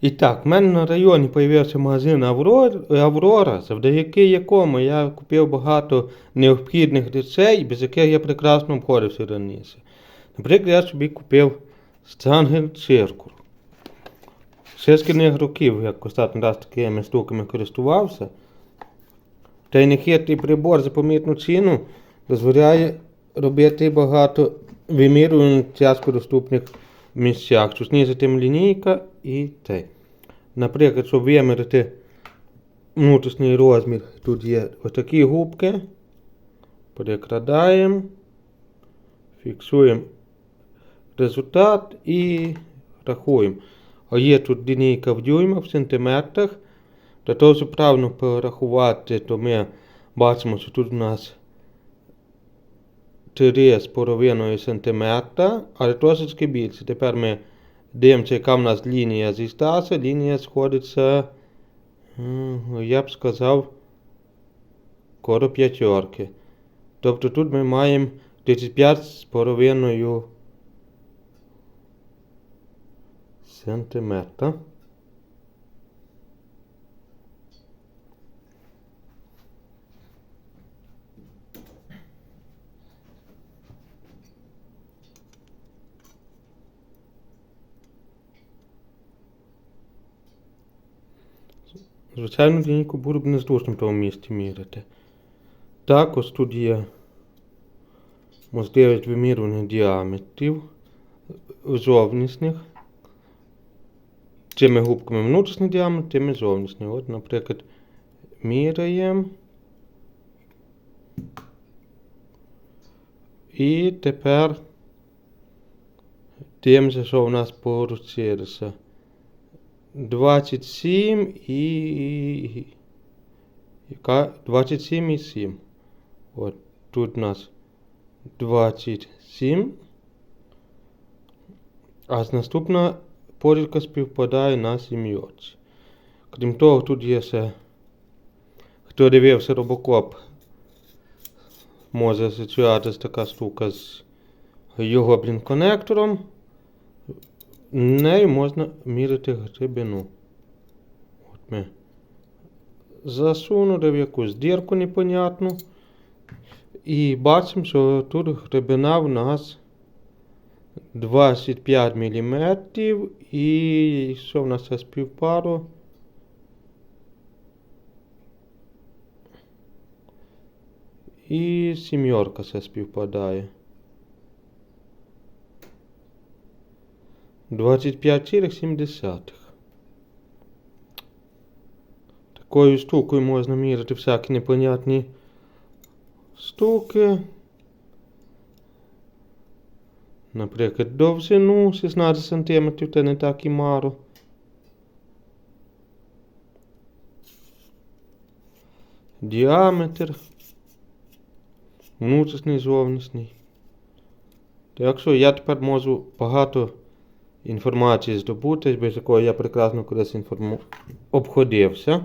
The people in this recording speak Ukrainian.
І так, в мене на районі з'явився магазин Аврора, завдяки якому я купив багато необхідних речей, без яких я прекрасно обходився раніше. Наприклад, я собі купив стангель циркуль. Ще з шкільних років, як останній раз такими штуками користувався, той нехитрий прибор за помітну ціну дозволяє робити багато вимірювань в доступних місцях. Тут знизити лінійка і те. Наприклад, щоб вимірити внутрішній розмір, тут є отакі губки. Перекрадаємо, фіксуємо результат і рахуємо. А є тут лінійка в дюймах, в сантиметрах. Для того, щоб правильно порахувати, то ми бачимо, що тут у нас 3,5 см, але трошечки більше. Тепер ми дивимося, яка в нас лінія зі Стаса. Лінія сходиться, я б сказав, коло п'ятерки. Тобто тут ми маємо 35,5 сантиметра. Звичайно, лінійку було б незручно в тому місці міряти. Також тут є можливість вимірювання діаметрів зовнішніх. Цими губками внутрішній діаметр, тими зовнішній. От, наприклад, міряємо. І тепер дивимося, що у нас получилося. 27 і. Яка? 27 і 7. От тут у нас 27. А наступна порівка співпадає на сім'йоці. Крім того, тут є ще, хто дивився робокоп, може асоціюватися така штука з його блін конектором. Нею можна міряти глибину. От ми засунули в якусь дірку непонятну. І бачимо, що тут глибина в нас 25 мм. І що в нас це співпало? І сім'єрка це співпадає. 25,7. Такою штукою можна міряти всякі непонятні штуки. Наприклад, довжину 16 см, це не так і мало. Діаметр. Внутрішній зовнішній. Так що я тепер можу багато інформації здобути, без якої я прекрасно колись інформу... обходився.